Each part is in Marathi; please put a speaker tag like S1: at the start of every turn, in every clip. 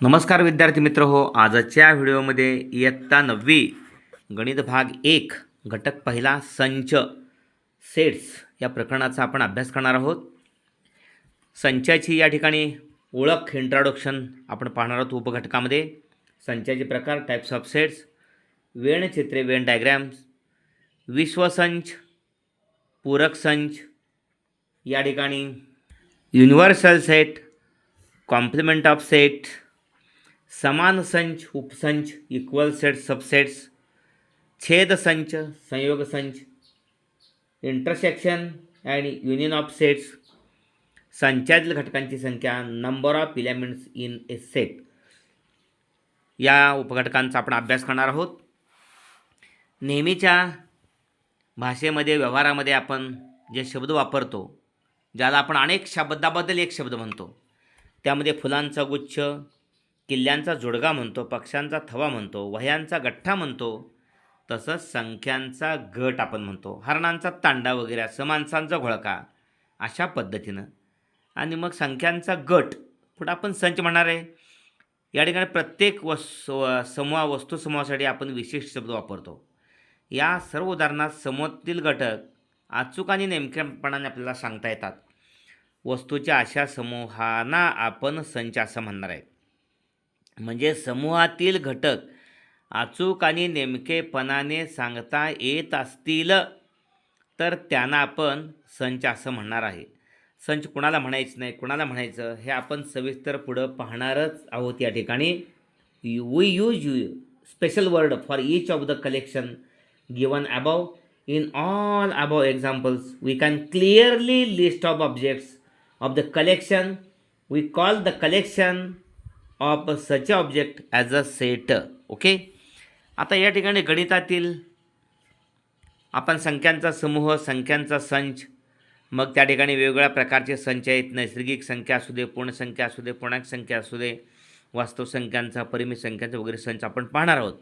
S1: नमस्कार विद्यार्थी मित्र हो आजच्या व्हिडिओमध्ये इयत्ता नववी गणित भाग एक घटक पहिला संच सेट्स या प्रकरणाचा आपण अभ्यास करणार आहोत. संचाची या ठिकाणी ओळख इंट्रोडक्शन आपण पाहणार आहोत उपघटकामध्ये. संचाचे प्रकार टाईप्स ऑफ सेट्स वेणचित्रे वेण डायग्रॅम्स विश्वसंच पूरक संच या ठिकाणी universal set complement of set समान संच उपसंच इक्वल सेट सबसेट्स छेद संच संयोग संच intersection and union of sets संचातील घटकांची संख्या number of elements in a set या उपघटकांचा आपण अभ्यास करणार आहोत. नेहमीच्या भाषेमध्ये व्यवहारामध्ये आपण जे शब्द वापरतो ज्याला आपण अनेक शब्दाबद्दल एक शब्द म्हणतो त्यामध्ये फुलांचा गुच्छ किल्ल्यांचा जोडगा म्हणतो पक्ष्यांचा थवा म्हणतो वह्यांचा गठ्ठा म्हणतो तसंच संख्यांचा गट आपण म्हणतो. हरणांचा तांडा वगैरे असं माणसांचा घोळका अशा पद्धतीनं. आणि मग संख्यांचा गट पुढं आपण संच म्हणणार आहे. या ठिकाणी प्रत्येक वस व- समूहा वस्तूसमूहासाठी आपण विशेष शब्द वापरतो. या सर्व उदाहरणात समूहातील घटक अचूक आणि नेमक्यापणाने आपल्याला सांगता येतात. वस्तूच्या अशा समूहांना आपण संच असं म्हणणार आहे. म्हणजे समूहातील घटक अचूक आणि नेमकेपणाने सांगता येत असतील तर त्यांना आपण संच असं म्हणणार आहे. संच कुणाला म्हणायचं नाही कुणाला म्हणायचं? हे आपण सविस्तर पुढं पाहणारच आहोत या ठिकाणी. We use you special word for each of the collection given above. In all above examples we can clearly list of objects of the collection we call the collection of such object as a set okay आता या ठिकाणी गणितातील आपण संख्यांचा समूह संख्यांचा संच मग त्या ठिकाणी वेगवेगळ्या प्रकारचे संच आहेत. नैसर्गिक संख्या असू दे पूर्णसंख्या असू दे पूर्णांक संख्या असू दे वास्तव संख्यांचा परिमित संख्यांचा वगैरे संच आपण पाहणार आहोत.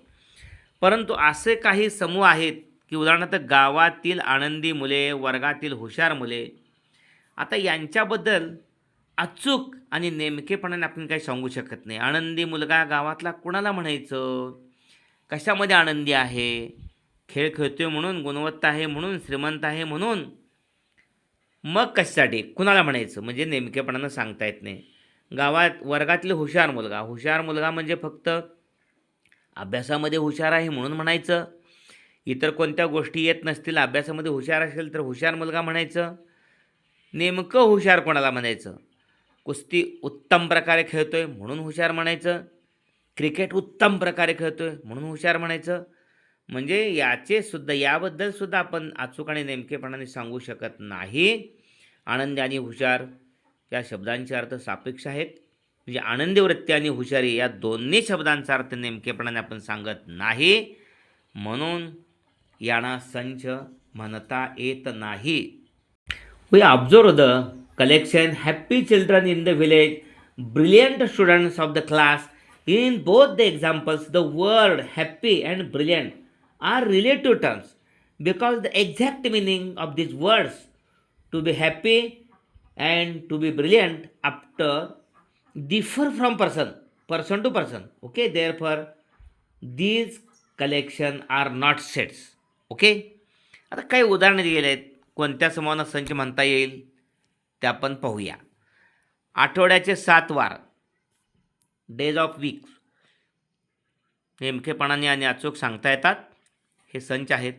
S1: परंतु असे काही समूह आहेत की उदाहरणार्थ गावातील आनंदी मुले वर्गातील हुशार मुले आता यांच्याबद्दल अचूक आणि नेमकेपणाने आपण काही सांगू शकत नाही. आनंदी मुलगा गावातला कुणाला म्हणायचं? कशामध्ये आनंदी आहे? खेळ खेळतोय म्हणून गुणवत्ता आहे म्हणून श्रीमंत आहे म्हणून? मग कशासाठी? कुणाला म्हणायचं? म्हणजे नेमकेपणानं सांगता येत नाही. गावात वर्गातले हुशार मुलगा. हुशार मुलगा म्हणजे फक्त अभ्यासामध्ये हुशार आहे म्हणून म्हणायचं. इतर कोणत्या गोष्टी येत नसतील अभ्यासामध्ये हुशार असेल तर हुशार मुलगा म्हणायचं. नेमकं हुशार कोणाला म्हणायचं? कुस्ती उत्तम प्रकारे खेळतो आहे म्हणून हुशार म्हणायचं. क्रिकेट उत्तम प्रकारे खेळतो आहे म्हणून हुशार म्हणायचं. म्हणजे याचे सुद्धा याबद्दल सुद्धा आपण अचूक आणि नेमकेपणाने सांगू शकत नाही. आनंदी आणि हुशार या शब्दांचे अर्थ सापेक्ष आहेत. म्हणजे आनंदी वृत्ती आणि हुशारी या दोन्ही शब्दांचा अर्थ नेमकेपणाने आपण सांगत नाही. म्हणून यांना संच म्हणता येत नाही. We observe the collection happy children in the village, brilliant students of the class. In both the examples, the word happy and brilliant are relative terms because the exact meaning of these words to be happy and to be brilliant after differ from person person to person okay therefore these collection are not sets okay आता काही उदाहरणं दिलेली आहेत कोणत्या समूहांना संच म्हणता येईल ते आपण पाहूया. आठवड्याचे सात वार. डेज ऑफ वीक नेमकेपणाने आणि अचूक सांगता येतात. हे संच आहेत.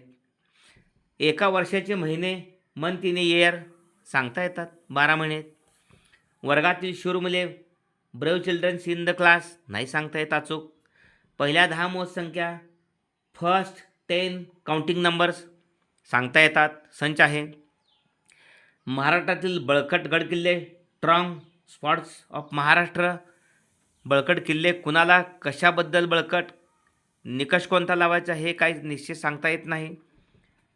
S1: एका वर्षाचे महिने मंथ इन इयर सांगता येतात. बारा महिने. वर्गातील शूरमुले brave childrens in the class नाही सांगता येत अचूक. पहिल्या दहा मोज संख्या फर्स्ट टेन काउंटिंग नंबर्स सांगता येतात. संच आहे. महाराष्ट्रातील बळकट गडकिल्ले स्ट्रॉंग स्पॉट्स ऑफ महाराष्ट्र. बळकट किल्ले कुणाला कशाबद्दल बळकट? निकष कोणता लावायचा हे काही निश्चित सांगता येत नाही.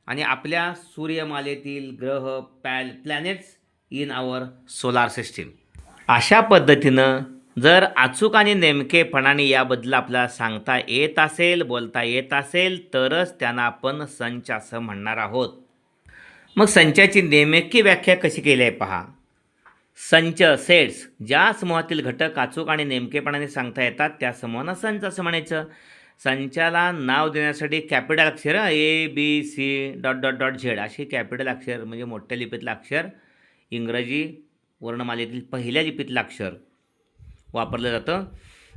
S1: आणि आपल्या सूर्यमालेतील ग्रह पॅल planets in our solar system अशा पद्धतीनं जर अचूक आणि नेमकेपणाने याबद्दल आपल्याला सांगता येत असेल बोलता येत असेल तरच त्यांना आपण संच असं म्हणणार आहोत. मग संचाची नेमकी व्याख्या कशी केली आहे पहा. संच सेट्स ज्या समूहातील घटक अचूक आणि नेमकेपणाने सांगता येतात त्या समूहांना संच असं म्हणायचं. संचाला नाव देण्यासाठी कॅपिटल अक्षर A B C dot dot dot Z अशी कॅपिटल अक्षर म्हणजे मोठ्या लिपीतलं अक्षर. इंग्रजी वर्णमालेतील पहिल्या लिपीतलं अक्षर वापरलं जातं.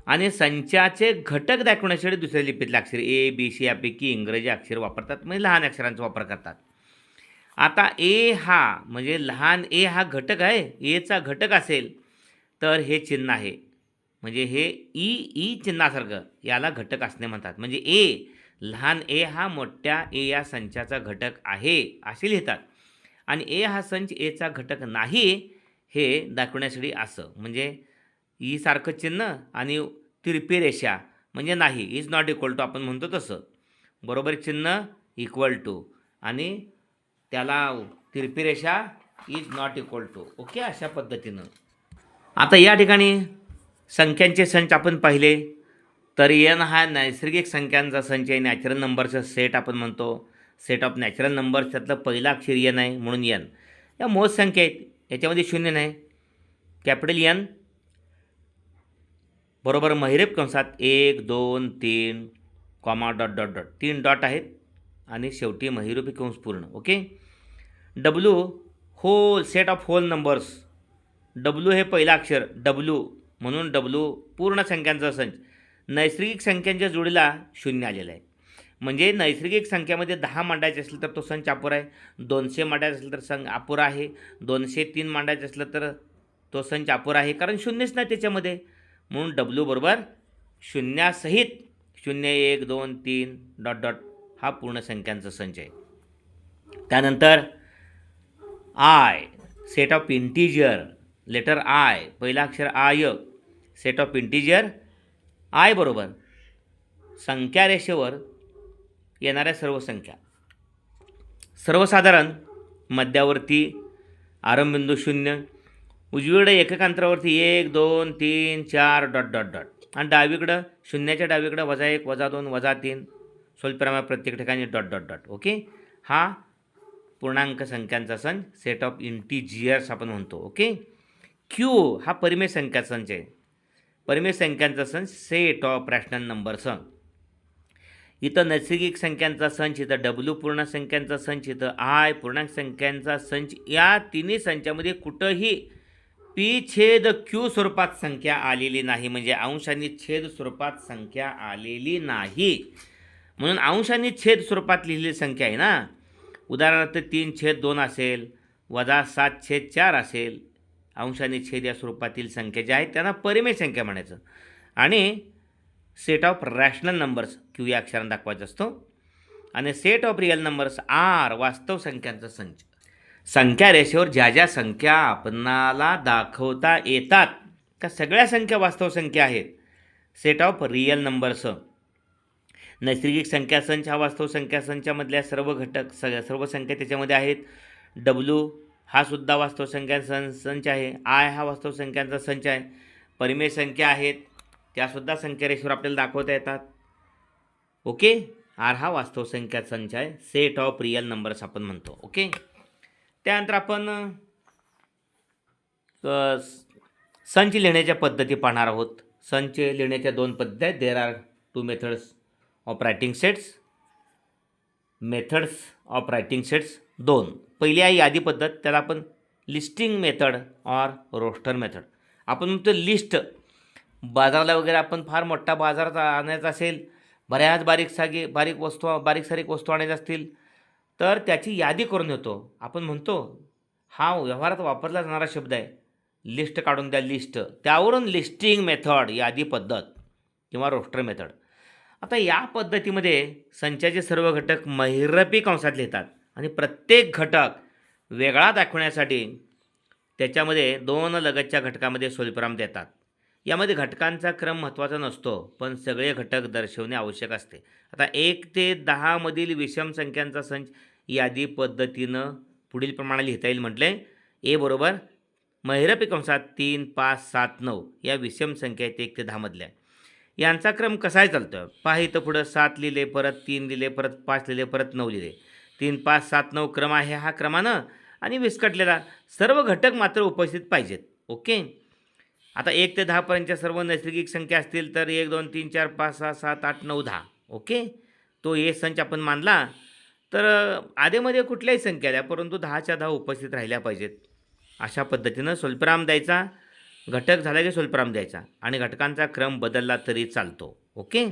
S1: आणि संचाचे घटक दाखवण्यासाठी दुसऱ्या लिपीतलं अक्षर ए बी सी यापैकी इंग्रजी अक्षर वापरतात म्हणजे लहान अक्षरांचा वापर करतात. आता ए हा म्हणजे लहान ए हा घटक आहे एचा घटक असेल तर हे चिन्ह आहे. म्हणजे हे ई ई चिन्हासारखं याला घटक असणे म्हणतात. म्हणजे ए लहान ए हा मोठ्या ए या संचाचा घटक आहे असे लिहितात. आणि ए हा संच एचा घटक नाही हे दाखवण्यासाठी असं. म्हणजे ई सारखं चिन्ह आणि तिरपी रेषा म्हणजे नाही इज नॉट इक्वल टू आपण म्हणतो तसं. बरोबर चिन्ह इक्वल टू आणि त्याला तिरपी रेषा is not equal to okay? अशा पद्धतीनं. आता या ठिकाणी संख्यांचे संच आपण पाहिले. तर एन हा नैसर्गिक संख्यांचा संच आहे. नॅचरल नंबरचा सेट आपण म्हणतो. सेट ऑफ नॅचरल नंबर्स त्यातलं पहिलं अक्षर एन आहे म्हणून एन या मोज संख्या आहेत. याच्यामध्ये शून्य नाही. कॅपिटल एन बरोबर महिरेप कंसात एक दोन तीन कॉमा डॉट डॉट डॉट तीन डॉट आहेत. आणि शेवटी महिरूपी कंस पूर्ण. Okay? W whole set of whole numbers W हे पहिलं अक्षर डब्ल्यू म्हणून डब्ल्यू पूर्ण संख्यांचा संच. नैसर्गिक संख्यांच्या जोडीला शून्य आलेलं आहे. म्हणजे नैसर्गिक संख्यामध्ये दहा मांडायचे असेल तर तो संच अपुरा आहे. दोनशे मांडायचं असलं तर संघ अपुरा आहे. दोनशे तीन मांडायचं असलं तर तो संच अपुरा आहे. कारण शून्यच नाही त्याच्यामध्ये. म्हणून डब्ल्यू बरोबर शून्यासहित शून्य एक दोन तीन डॉट डॉट हा पूर्ण संख्यांचा संच आहे. त्यानंतर I set of integer letter I पहिला अक्षर I set of integer I बरोबर. संख्या रेषेवर येणाऱ्या सर्व संख्या. सर्वसाधारण मध्यावरती आरंभबिंदू शून्य उजवीकडे एकक अंतरावरती एक दोन तीन चार डॉट डॉट डॉट. आणि डावीकडं शून्याच्या डावीकडं वजा एक वजा दोन वजा तीन. स्वल्पप्रमाणात प्रत्येक ठिकाणी डॉट डॉट डॉट. ओके? हा पूर्णांक संख्यांचा सण सेट ऑफ इंटीजियर्स आपण म्हणतो ओके क्यू हा परिमेय संख्या संच आहे. परिमेय संख्यांचा सण सेट ऑफ रॅशनल नंबर्स इथं नैसर्गिक संख्यांचा संच इथं डब्ल्यू पूर्ण संख्यांचा संच इथं आय पूर्णांक संख्यांचा संच या तिन्ही संचामध्ये कुठंही पी छेद क्यू स्वरूपात संख्या आलेली नाही. म्हणजे अंश आणि छेद स्वरूपात संख्या आलेली नाही. म्हणून अंश आणि छेद स्वरूपात लिहिलेली संख्या आहे ना? उदाहरणार्थ तीन छेद दोन असेल वजा सात छेद चार असेल अंशाने छेद या स्वरूपातील संख्या ज्या आहेत त्यांना परिमेय संख्या म्हणायचं. आणि set of rational numbers Q या अक्षरानं दाखवायचा असतो. आणि set of real numbers R वास्तव संख्यांचा संच. संख्या रेषेवर ज्या ज्या संख्या आपणाला दाखवता येतात त्या सगळ्या संख्या वास्तव संख्या आहेत. सेट ऑफ रिअल नंबर्स नैसर्गिक संख्या संच हा वास्तव संख्यासंचामधल्या सर्व घटक स सर्व संख्या त्याच्यामध्ये आहेत. डब्ल्यू हा सुद्धा वास्तव संख्या सं संच आहे. आय हा वास्तव संख्यांचा संच आहे. परिमेय संख्या आहेत. त्यासुद्धा संख्या रेषेवर आपल्याला दाखवता येतात. ओके? आर हा वास्तव संख्या संच आहे. सेट ऑफ रियल नंबर्स आपण म्हणतो. ओके? त्यानंतर आपण संच लिहिण्याच्या पद्धती पाहणार आहोत. संच लिहिण्याच्या दोन पद्धती आहेत. There are two methods of writing sets methods of writing sets दोन. पहिली आहे यादी पद्धत त्याला आपण listing method or roster method आपण म्हणतो लिस्ट बाजाराला वगैरे आपण फार मोठा बाजार आणायचा असेल बऱ्याच बारीक सागे बारीक वस्तू बारीक सारीक वस्तू आणायच्या असतील तर त्याची यादी करून येतो आपण म्हणतो हा व्यवहारात वापरला जाणारा शब्द आहे लिस्ट काढून द्या लिस्ट त्यावरून लिस्टिंग मेथड यादी पद्धत किंवा रोस्टर मेथड आता या पद्धतीमध्ये संचाचे सर्व घटक महिरपी कंसात लिहितात आणि प्रत्येक घटक वेगळा दाखवण्यासाठी त्याच्यामध्ये दोन लगतच्या घटकामध्ये सोलप्राम देतात. यामध्ये घटकांचा क्रम महत्त्वाचा नसतो पण सगळे घटक दर्शवणे आवश्यक असते. आता एक ते दहामधील विषम संख्यांचा संच यादी पद्धतीनं पुढील प्रमाणे लिहिता येईल म्हटले. ए बरोबर महिरपी कंसात तीन पाच सात नऊ या विषम संख्या आहेत एक ते दहामधल्या यांचा क्रम कसा आहे चालतो? पहा इथं पुढं सात लिहिले परत तीन लिहिले परत पाच लिहिले परत नऊ लिहिले. तीन पाच सात नऊ क्रम आहे हा क्रमानं आणि विस्कटलेला सर्व घटक मात्र उपस्थित पाहिजेत. ओके? आता एक ते दहापर्यंतच्या सर्व नैसर्गिक संख्या असतील तर एक दोन तीन चार पाच सहा सात आठ नऊ दहा. ओके? तो ए संच आपण मानला तर आधेमध्ये कुठल्याही संख्या द्या परंतु दहाच्या दहा उपस्थित राहिल्या पाहिजेत. अशा पद्धतीनं स्वल्पराम द्यायचा. घटक झाला की स्वल्पराम द्यायचा आणि घटकांचा क्रम बदलला तरी चालतो. ओके?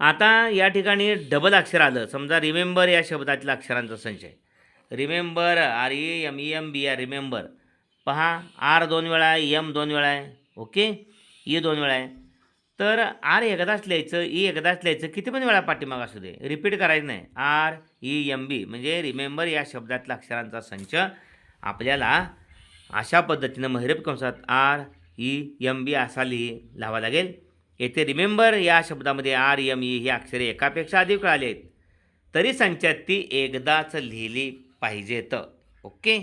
S1: आता या ठिकाणी डबल अक्षर आलं. समजा रिमेंबर या शब्दातल्या अक्षरांचा संचय remember R E M E M B R remember पहा आर दोन वेळा आहे एम दोन वेळा आहे. ओके? ई दोन वेळा आहे. तर आर एकदाच लिहायचं ई एकदाच लिहायचं किती पण वेळा पाठीमाग असू दे. रिपीट करायचं नाही. आर ई एम बी म्हणजे रिमेंबर या शब्दातल्या अक्षरांचा संच आपल्याला अशा पद्धतीनं महिरप कंसात आर ई एम बी असा लिही लावा लागेल. येथे रिमेंबर या शब्दामध्ये आर एम ई ही अक्षरे एकापेक्षा अधिक आले आहेत. तरी संख्या ती एकदाच लिहिली पाहिजेत. Okay?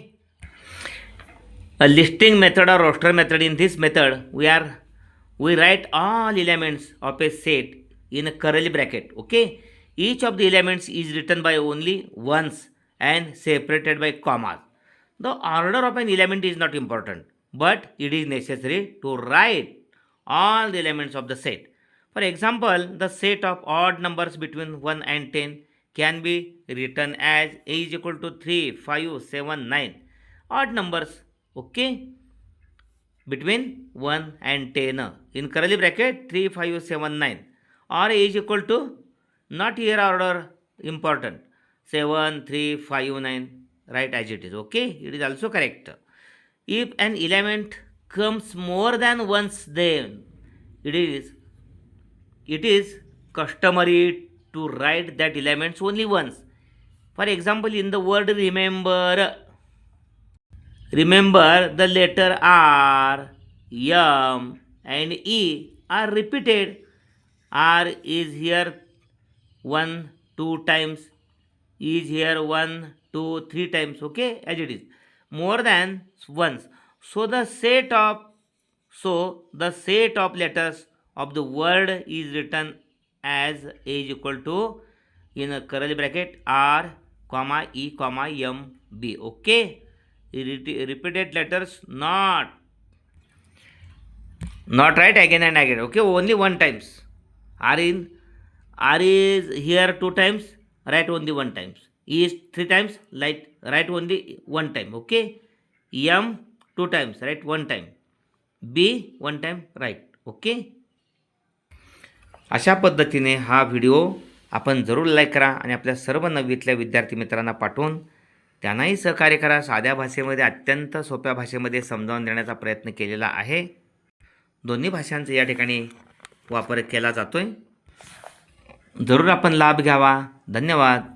S1: A listing method or roster method in this method we are we write all elements of a set in a curly bracket okay each of the elements is written by only once and separated by commas the order of an element is not important but it is necessary to write all the elements of the set. For example the set of odd numbers between 1 and 10 can be written as a is equal to 3 5 7 9 odd numbers okay between 1 and 10 in curly bracket 3 5 7 9 or a is equal to not here order important 7 3 5 9 right as it is okay it is also correct if an element comes more than once then it is it is customary to write that elements only once for example in the word remember Remember the letter R, M, and E are repeated. R is here one, two times. E is here one, two, three times. Okay, as it is. More than once. So the set of so the set of letters of the word is written as A is equal to in a curly bracket R, comma E, comma M, B. Okay Re- repeated letters not not right again and again okay only one times r in r is here two times write only one times is three times light write only one time okay? M two times write one time. B one time write okay? अशा पद्धतीने हा व्हिडिओ आपण जरूर लाईक करा आणि आपल्या सर्व नववीतल्या विद्यार्थी मित्रांना पाठवून त्यांनाही सहकार्य करा. साध्या भाषेमध्ये अत्यंत सोप्या भाषेमध्ये समजावून देण्याचा प्रयत्न केलेला आहे. दोन्ही भाषांचा या ठिकाणी वापर केला जातो आहे जरूर आपण लाभ घ्यावा. धन्यवाद.